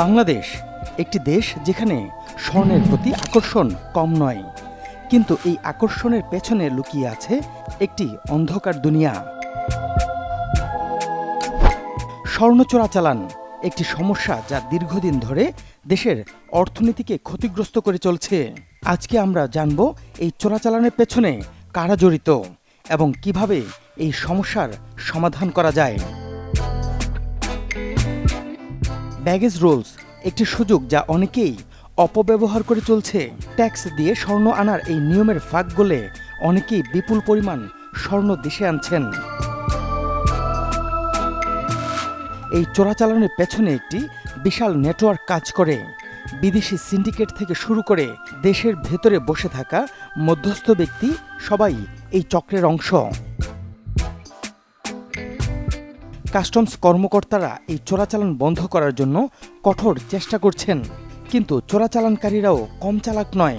বাংলাদেশ একটি দেশ যেখানে স্বর্ণের প্রতি আকর্ষণ কম নয়। কিন্তু এই আকর্ষণের পেছনে লুকিয়ে আছে একটি অন্ধকার দুনিয়া। স্বর্ণ চোরাচালান একটি সমস্যা যা দীর্ঘদিন ধরে দেশের অর্থনীতিকে ক্ষতিগ্রস্ত করে চলছে। আজকে আমরা জানব এই চোরাচালানের পেছনে কারা জড়িত এবং কীভাবে এই সমস্যার সমাধান করা যায়। ব্যাগেজ রোলস, একটি সুযোগ যা অনেকেই অপব্যবহার করে চলছে। ট্যাক্স দিয়ে স্বর্ণ আনার এই নিয়মের ফাঁক গলে অনেকেই বিপুল পরিমাণ স্বর্ণ দেশে আনছেন। এই চোরাচালানের পেছনে একটি বিশাল নেটওয়ার্ক কাজ করে। বিদেশি সিন্ডিকেট থেকে শুরু করে দেশের ভেতরে বসে থাকা মধ্যস্থ ব্যক্তি সবাই এই চক্রের অংশ। কাস্টমস কর্মকর্তারা এই চোরাচালান বন্ধ করার জন্য কঠোর চেষ্টা করছেন। কিন্তু চোরাচালানকারীরাও কম চালাক নয়,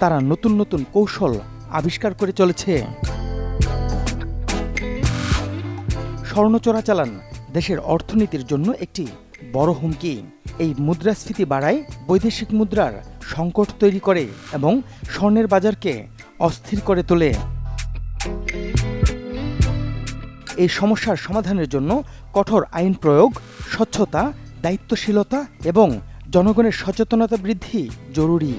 তারা নতুন নতুন কৌশল আবিষ্কার করে চলেছে। স্বর্ণ চোরাচালান দেশের অর্থনীতির জন্য একটি বড় হুমকি। এই মুদ্রাস্ফীতি বাড়ায় বৈদেশিক মুদ্রার সংকট তৈরি করে এবং স্বর্ণের বাজারকে অস্থির করে তোলে। এই সমস্যার সমাধানের জন্য কঠোর আইন প্রয়োগ, স্বচ্ছতা, দায়িত্বশীলতা এবং জনগণের সচেতনতা বৃদ্ধি জরুরি।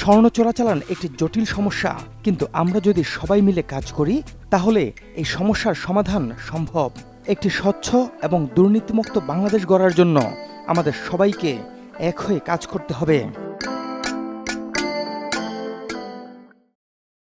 স্বর্ণ চোরাচালান একটি জটিল সমস্যা, কিন্তু আমরা যদি সবাই মিলে কাজ করি, তাহলে এই সমস্যার সমাধান সম্ভব। একটি স্বচ্ছ এবং দুর্নীতিমুক্ত বাংলাদেশ গড়ার জন্য আমাদের সবাইকে এক হয়ে কাজ করতে হবে।